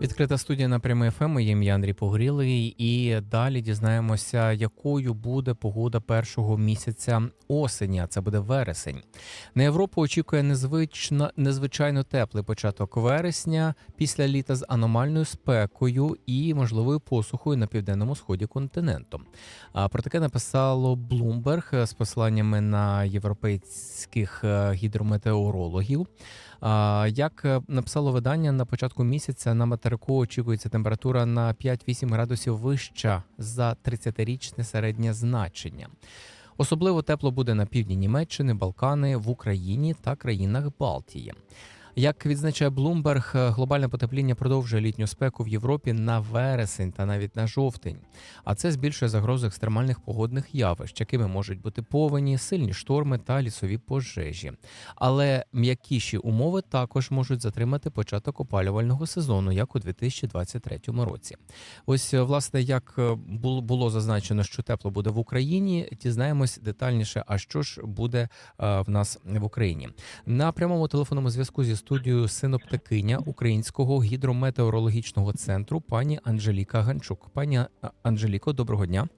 Відкрита студія на прямий ФМ. Моє ім'я Андрій Погорілий. І далі дізнаємося, якою буде погода першого місяця осені. а Це буде вересень. На Європу очікує незвично незвичайно теплий початок вересня після літа з аномальною спекою і можливою посухою на південному сході континенту. А про таке написало Bloomberg з посиланнями на європейських е, гідрометеорологів. Як е, написало видання на початку місяця на материку очікується температура на 5-8 градусів вища за 30-річне середнє значення. Особливо тепло буде на півдні Німеччини, Балкани, в Україні та країнах Балтії. Як відзначає Bloomberg, глобальне потепління продовжує літню спеку в Європі на вересень та навіть на жовтень. А це збільшує загрозу екстремальних погодних явищ, якими можуть бути повені, сильні шторми та лісові пожежі. Але м'якіші умови також можуть затримати початок опалювального сезону, як у 2023 році. Ось е, власне як е, було зазначено, що тепло буде в Україні. Дізнаємось детальніше, а що ж буде е, в нас в Україні. На прямому телефонному зв'язку зі студією синоптикиня Українського гідрометеорологічного центру пані Анжеліка Ганчук. Пані Анжеліко, доброго дня.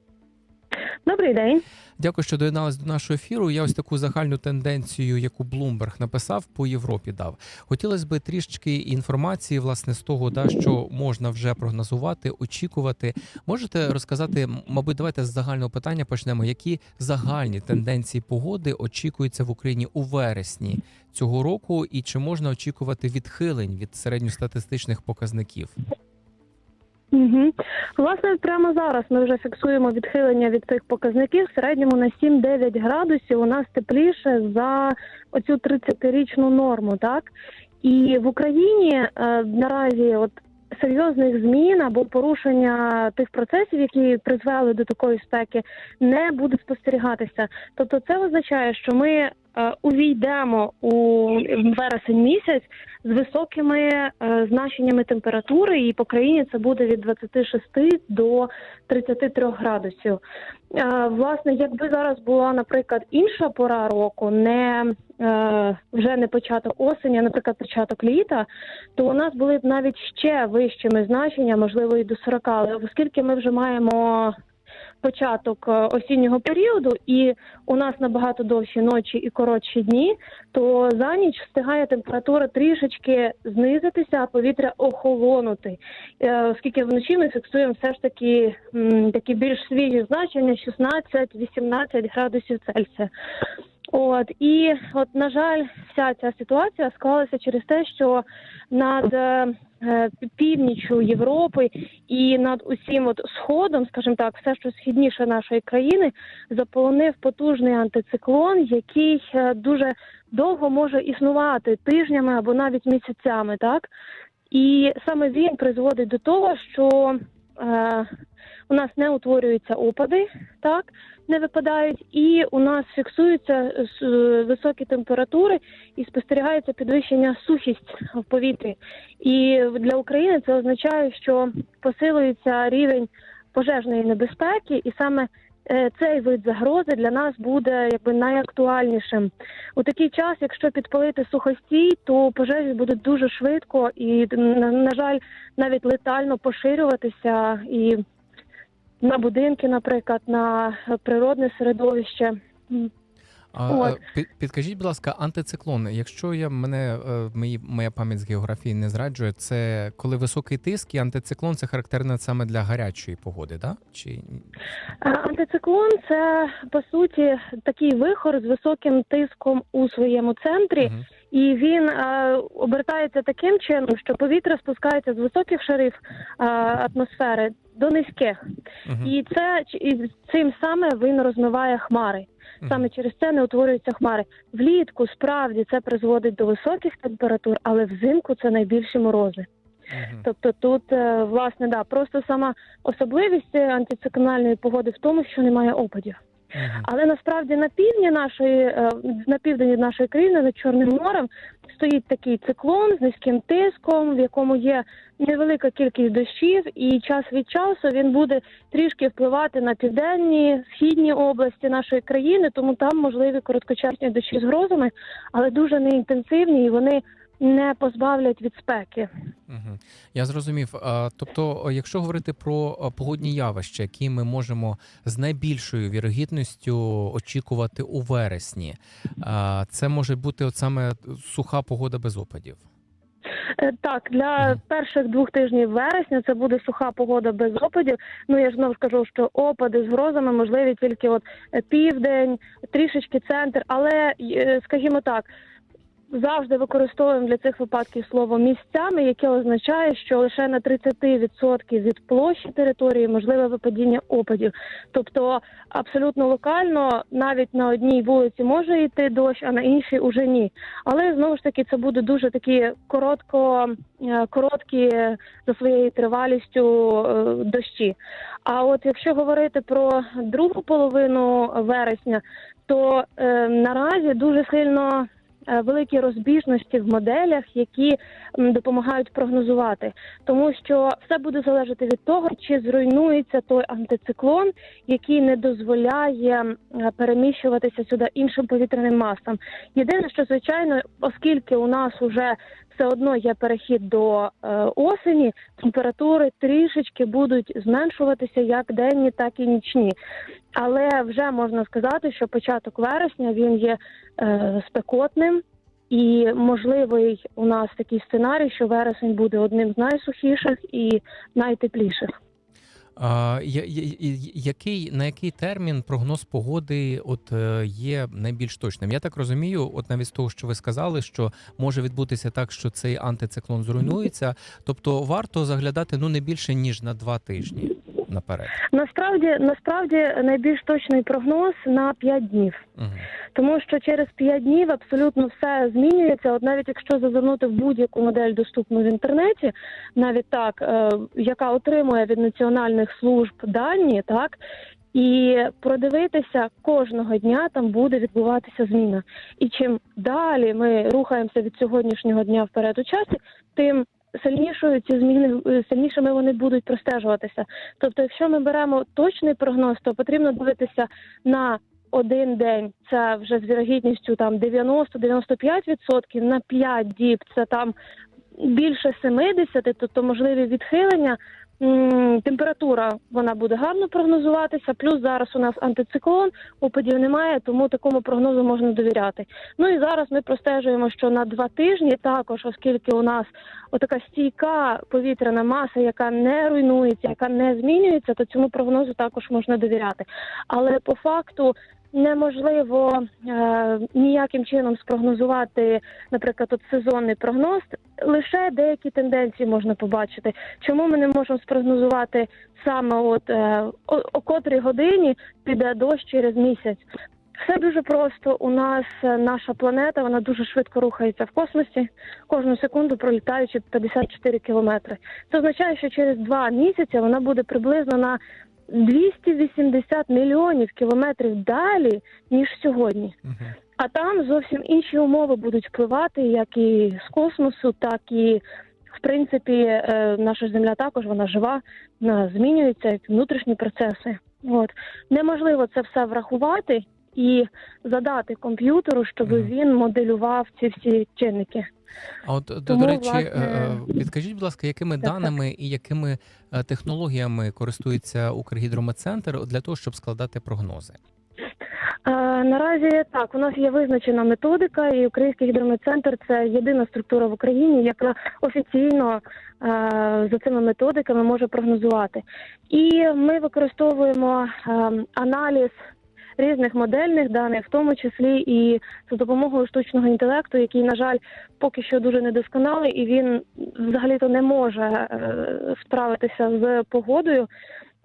Добрий день. Дякую, що доєдналась до нашого ефіру. Я ось таку загальну тенденцію, яку Bloomberg написав, по Європі дав. Хотілося б трішки інформації, власне, з того, да, що можна вже прогнозувати, очікувати. Можете розказати, мабуть, давайте з загального питання почнемо. Які загальні тенденції погоди очікуються в Україні у вересні цього року, і чи можна очікувати відхилень від середньостатистичних показників? Угу. Власне, прямо зараз ми вже фіксуємо відхилення від цих показників. В середньому на 7-9 градусів у нас тепліше за оцю 30-річну норму, так? І в Україні е, наразі от серйозних змін або порушення тих процесів, які призвели до такої спеки, не буде спостерігатися. Тобто, це означає, що ми увійдемо у вересень місяць з високими е, значеннями температури, і по країні це буде від 26 до 33 градусів. Е, власне, якби зараз була, наприклад, інша пора року, не е, вже не початок осені, а, наприклад, початок літа, то у нас були б навіть ще вищими значення, можливо, і до 40. Але оскільки ми вже маємо початок е, осіннього періоду, і у нас набагато довші ночі і коротші дні, то за ніч встигає температура трішечки знизитися, а повітря охолонути. Е, Оскільки вночі ми фіксуємо все ж таки такі більш свіжі значення 16-18 градусів Цельсія. От і от на жаль, вся ця ситуація склалася через те, що над е, е, північчю Європи і над усім от сходом, скажімо так, все, що східніше нашої країни, заполонив потужний антициклон, який е, дуже довго може існувати тижнями або навіть місяцями, так? І саме він призводить до того, що е, у нас не утворюються опади, так не випадають, і у нас фіксуються е, високі температури і спостерігається підвищення сухість в повітрі. І для України це означає, що посилюється рівень пожежної небезпеки, і саме е, цей вид загрози для нас буде якби найактуальнішим. У такий час, якщо підпалити сухостій, то пожежі будуть дуже швидко і на жаль, навіть летально поширюватися і на будинки, наприклад, на природне середовище. А, От. е, під- підкажіть, будь ласка, антициклон. Якщо я мене е, мої, моя пам'ять з географії не зраджує, це коли високий тиск і антициклон це характерно саме для гарячої погоди, да? Чи Антициклон це по суті такий вихор з високим тиском у своєму центрі, Мгм. і він е, обертається таким чином, що повітря спускається з високих шарів е, атмосфери до низьких, Мгм. і це і цим саме він розмиває хмари. Саме через це не утворюються хмари. Влітку справді це призводить до високих температур, але взимку це найбільші морози. Тобто тут е, власне да просто сама особливість антициклональної погоди в тому, що немає опадів. Але насправді на півдні нашої е, на південь нашої країни над Чорним морем стоїть такий циклон з низьким тиском, в якому є невелика кількість дощів, і час від часу він буде трішки впливати на південні східні області нашої країни, тому там можливі короткочасні дощі з грозами, але дуже неінтенсивні, і вони не позбавлять від спеки. Угу. Я зрозумів. Тобто, якщо говорити про погодні явища, які ми можемо з найбільшою вірогідністю очікувати у вересні, це може бути от саме суха погода без опадів. Е, Так, для перших двох тижнів вересня це буде суха погода без опадів. Ну я ж знову ж кажу, що опади з грозами можливі тільки от е, південь, трішечки центр. Але е, скажімо так. Завжди використовуємо для цих випадків слово місцями, яке означає, що лише на 30% від площі території можливе випадіння опадів. Тобто абсолютно локально навіть на одній вулиці може йти дощ, а на іншій уже ні. Але знову ж таки це буде дуже такі коротко, е, короткі за своєю тривалістю е, дощі. А от якщо говорити про другу половину вересня, то е, наразі дуже сильно. Е, Великі розбіжності в моделях, які допомагають прогнозувати, тому що все буде залежати від того, чи зруйнується той антициклон, який не дозволяє переміщуватися сюди іншим повітряним масам. Єдине, що звичайно, оскільки у нас уже все одно є перехід до е, осені, температури трішечки будуть зменшуватися як денні, так і нічні. Але вже можна сказати, що початок вересня він є е, спекотним. І можливий у нас такий сценарій, що вересень буде одним з найсухіших і найтепліших. А, я- я- який, на який термін прогноз погоди от, е, є найбільш точним? Я так розумію, от навіть з того, що ви сказали, що може відбутися так, що цей антициклон зруйнується. Тобто варто заглядати ну не більше ніж на два тижні наперед. Насправді, насправді найбільш точний прогноз на 5 днів. Угу. Тому що через 5 днів абсолютно все змінюється. От навіть якщо зазирнути в будь-яку модель доступну в інтернеті, навіть так, е, яка отримує від національних служб дані, так. І продивитися кожного дня там буде відбуватися зміна. І чим далі ми рухаємося від сьогоднішнього дня вперед у часі, тим сильнішою ці зміни е, сильнішими вони будуть простежуватися. Тобто, якщо ми беремо точний прогноз, то потрібно дивитися на один день це вже з вірогідністю там 90-95%, на 5 діб це там більше 70, тобто можливі відхилення. Температура вона буде гарно прогнозуватися. Плюс зараз у нас антициклон, опадів немає, тому такому прогнозу можна довіряти. Ну і зараз ми простежуємо, що на два тижні також, оскільки у нас отака стійка повітряна маса, яка не руйнується, яка не змінюється, то цьому прогнозу також можна довіряти. Але по факту неможливо е, ніяким чином спрогнозувати, наприклад, от сезонний прогноз. Лише деякі тенденції можна побачити. Чому ми не можемо спрогнозувати саме от е, о, о котрій годині піде дощ через місяць? Все дуже просто. У нас е, наша планета вона дуже швидко рухається в космосі, кожну секунду пролітаючи 54 кілометри. Це означає, що через два місяці вона буде приблизно на 280 мільйонів кілометрів далі ніж сьогодні. Угу. А там зовсім інші умови будуть впливати, як і з космосу, так і в принципі е, наша земля також вона жива, вона змінюється, як внутрішні процеси. От неможливо це все врахувати і задати комп'ютеру, щоб Мгм. він моделював ці всі чинники. А от Тому, до речі, власне, е, е, підкажіть, будь ласка, якими так, так. даними і якими е, технологіями користується Укргідрометцентр для того, щоб складати прогнози? Е, наразі так, у нас є визначена методика, і Український гідрометцентр це єдина структура в Україні, яка офіційно е, за цими методиками може прогнозувати. І ми використовуємо е, аналіз різних модельних даних, в тому числі і за допомогою штучного інтелекту, який, на жаль, поки що дуже недосконалий, і він взагалі-то не може е, справитися з погодою.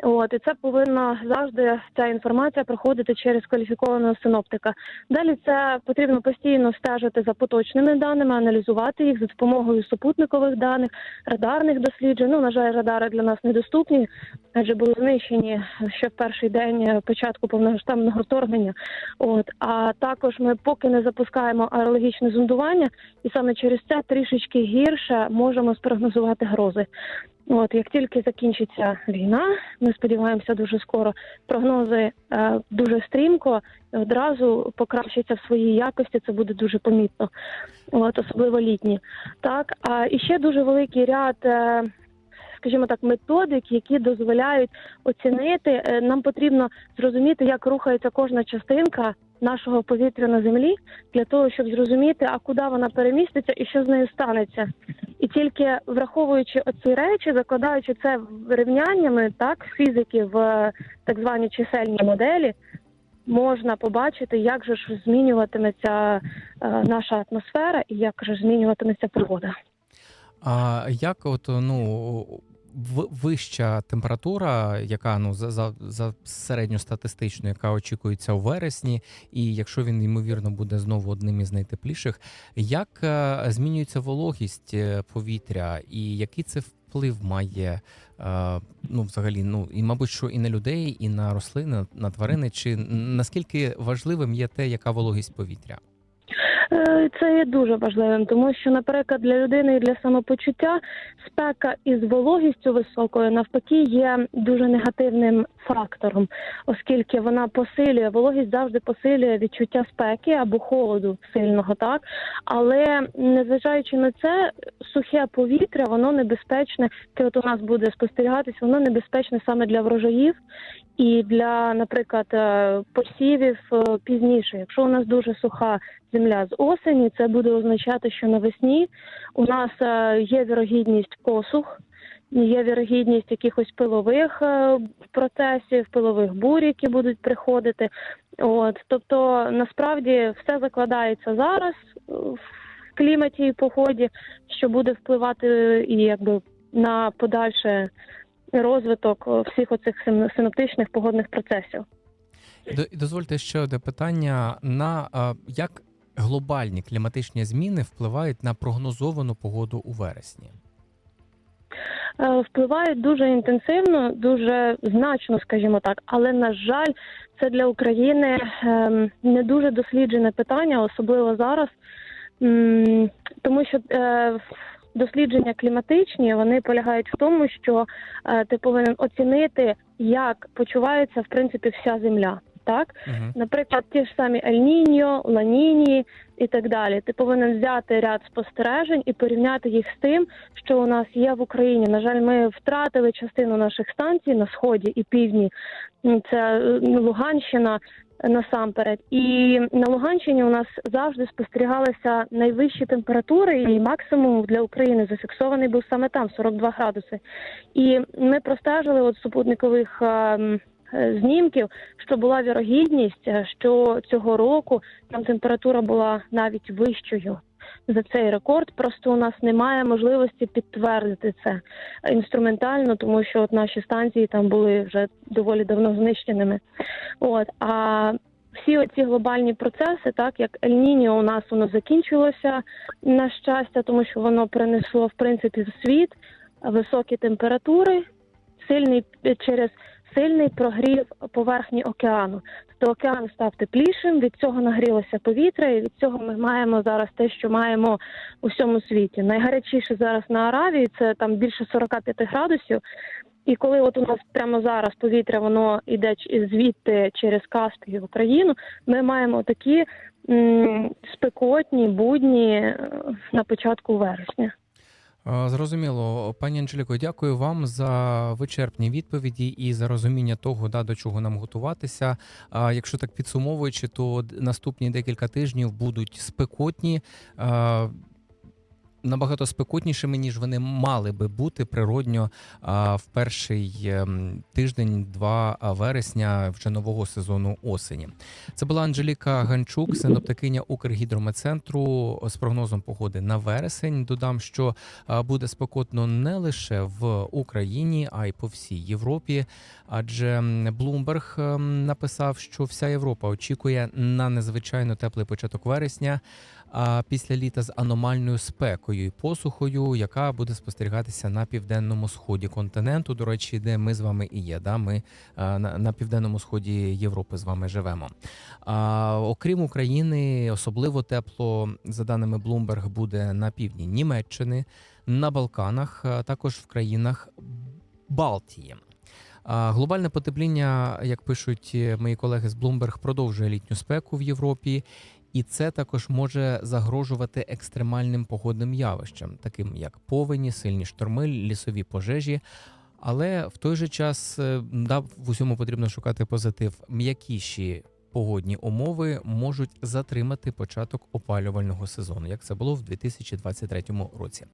От і це повинна завжди ця інформація проходити через кваліфікованого синоптика. Далі це потрібно постійно стежити за поточними даними, аналізувати їх за допомогою супутникових даних, радарних досліджень. Ну на жаль, радари для нас недоступні, адже були знищені ще в перший день початку повномасштабного вторгнення. От а також ми поки не запускаємо аерологічне зондування, і саме через це трішечки гірше можемо спрогнозувати грози. От як тільки закінчиться війна, ми сподіваємося дуже скоро. Прогнози е, дуже стрімко одразу покращаться в своїй якості. Це буде дуже помітно, от особливо літні. Так а і ще дуже великий ряд. Е, Скажімо так, методик, які дозволяють оцінити. Е, Нам потрібно зрозуміти, як рухається кожна частинка нашого повітря на землі, для того, щоб зрозуміти, а куди вона переміститься і що з нею станеться. І тільки враховуючи оці речі, закладаючи це в рівняннями, так фізики в е, так звані чисельні моделі, можна побачити, як же ж змінюватиметься е, наша атмосфера і як же змінюватиметься погода. А як от ну вища температура, яка ну за, за, за середньостатистичною, яка очікується у вересні, і якщо він ймовірно буде знову одним із найтепліших, як е, змінюється вологість е, повітря, і який це вплив має е, ну взагалі, ну і мабуть, що і на людей, і на рослини, на тварини, чи наскільки важливим є те, яка вологість повітря? Е, Це є дуже важливим, тому що, наприклад, для людини і для самопочуття спека із вологістю високою навпаки є дуже негативним фактором, оскільки вона посилює вологість завжди посилює відчуття спеки або холоду сильного, так але незважаючи на це, сухе повітря воно небезпечне. Яке от у нас буде спостерігатись, воно небезпечне саме для врожаїв і для, наприклад, е, посівів е, пізніше. Якщо у нас дуже суха земля з осені, це буде означати, що навесні у нас е, є вірогідність посух, є вірогідність якихось пилових е, процесів, пилових бурь, які будуть приходити. От тобто, насправді все закладається зараз е, в кліматі і погоді, що буде впливати і якби на подальше розвиток всіх оцих син- синоптичних погодних процесів. Дозвольте ще одне питання: на як глобальні кліматичні зміни впливають на прогнозовану погоду у вересні? Е, впливають дуже інтенсивно, дуже значно, скажімо так. Але на жаль, це для України ем, не дуже досліджене питання, особливо зараз, тому що е, дослідження кліматичні вони полягають в тому, що е, ти повинен оцінити, як почувається в принципі вся земля. Так, Угу. наприклад, ті ж самі Ель-Ніньо, Ла-Ніні і так далі. Ти повинен взяти ряд спостережень і порівняти їх з тим, що у нас є в Україні. На жаль, ми втратили частину наших станцій на сході і півдні. Це е, Луганщина е, насамперед. І на Луганщині у нас завжди спостерігалися найвищі температури, і максимум для України зафіксований був саме там 42 градуси. І ми простежили от супутникових. е, Знімків, що була вірогідність, е, що цього року там температура була навіть вищою за цей рекорд. Просто у нас немає можливості підтвердити це інструментально, тому що от наші станції там були вже доволі давно знищеними. От а всі оці глобальні процеси, так як Ель-Ніньо у нас воно закінчилося на щастя, тому що воно принесло в принципі в світ високі температури, сильний через сильний прогрів поверхні океану. Тобто океан став теплішим, від цього нагрілося повітря, і від цього ми маємо зараз те, що маємо у всьому світі. Найгарячіше зараз на Аравії це там більше 45 градусів. І коли от у нас прямо зараз повітря воно йде звідти через Каспію в Україну, ми маємо такі м, спекотні будні е, на початку вересня. А, Зрозуміло, пані Анжеліко, дякую вам за вичерпні відповіді і за розуміння того, да, до чого нам готуватися. А якщо так підсумовуючи, то наступні декілька тижнів будуть спекотні. Набагато спекотнішими, ніж вони мали би бути природньо в перший ем, тиждень-два вересня вже нового сезону осені. Це була Анжеліка Ганчук, синоптикиня Укргідрометцентру з прогнозом погоди на вересень. Додам, що буде спекотно не лише в Україні, а й по всій Європі. Адже Блумберг ем, написав, що вся Європа очікує на незвичайно теплий початок вересня. А після літа з аномальною спекою і посухою, яка буде спостерігатися на південному сході континенту. До речі, де ми з вами і є. Да? Ми на, південному сході Європи з вами живемо. Окрім України, особливо тепло, за даними Bloomberg, буде на півдні Німеччини, на Балканах, також в країнах Балтії. Глобальне потепління, як пишуть мої колеги з Bloomberg, продовжує літню спеку в Європі, і це також може загрожувати екстремальним погодним явищам, таким як повені, сильні шторми, лісові пожежі. Але в той же час е, да, в усьому потрібно шукати позитив. М'якіші погодні умови можуть затримати початок опалювального сезону, як це було в 2023 році.